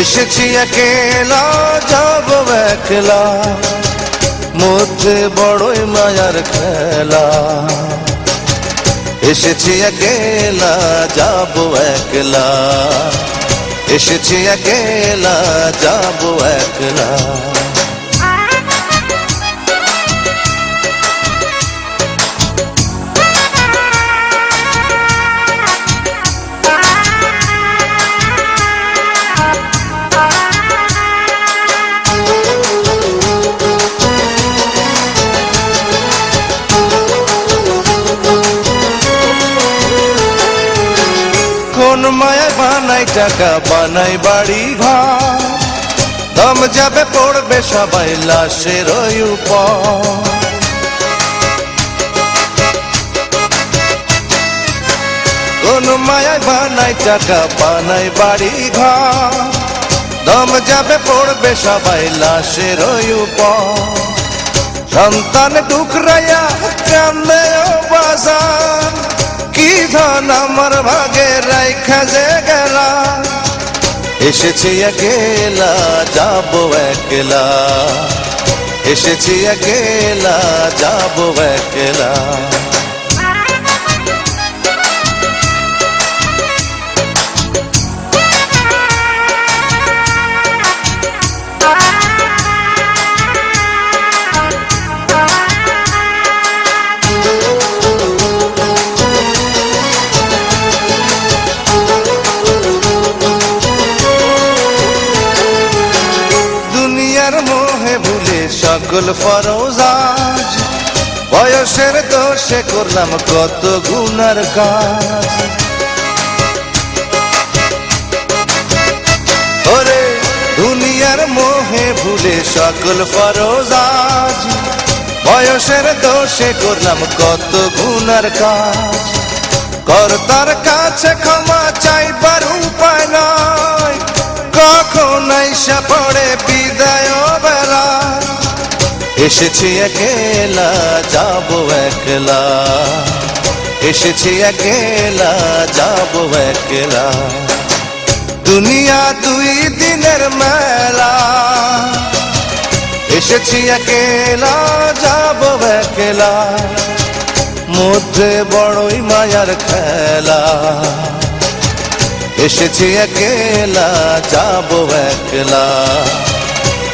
এসেছি একেলা, যাব একলা। মধ্যে বড়ই মায়ার খেলা। এসেছি একেলা, যাব একলা। এসেছি একেলা, যাব একলা। মায়া বানাই, টাকা বানাই, বাড়ি ঘর। দম যাবে পড়বে সবাই লাশের ওই উপর। কোন মায়া বানাই, টাকা বানাই, বাড়ি ঘর। দম যাবে পড়বে সবাই লাশের ওই উপর। সন্তান টুকরাইয়া কান্দে বাজার। কি ধন আমার ভাগে রাইখা যে গেলা এসেছি একেলা, যাব একলা। এসেছি একেলা, যাব একলা। সকল ফরজাজ বয়সের দোষে করলাম কত গুনার কাজ। ওরে, দুনিয়ার মোহে ভুলে সকল ফরজাজ বয়সের দোষে করলাম কত গুনার কাজ। কর্তার কাছে ক্ষমা চাইবার উপায় নয় কখন পড়ে বিদায় বেলা এসেছি একেলা, যাব একলা। এসেছি একেলা, যাব একলা। দুনিয়া দুই দিনের মেলা। এসেছি একেলা, যাব একলা। মধ্যে বড়ই মায়ার খেলা। এসেছি একেলা, যাব একলা।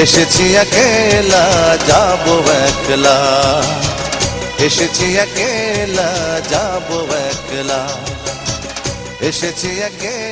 এসেছি একেলা যাব একলা। এসেছি একেলা যাব একলা। এসেছি একেলা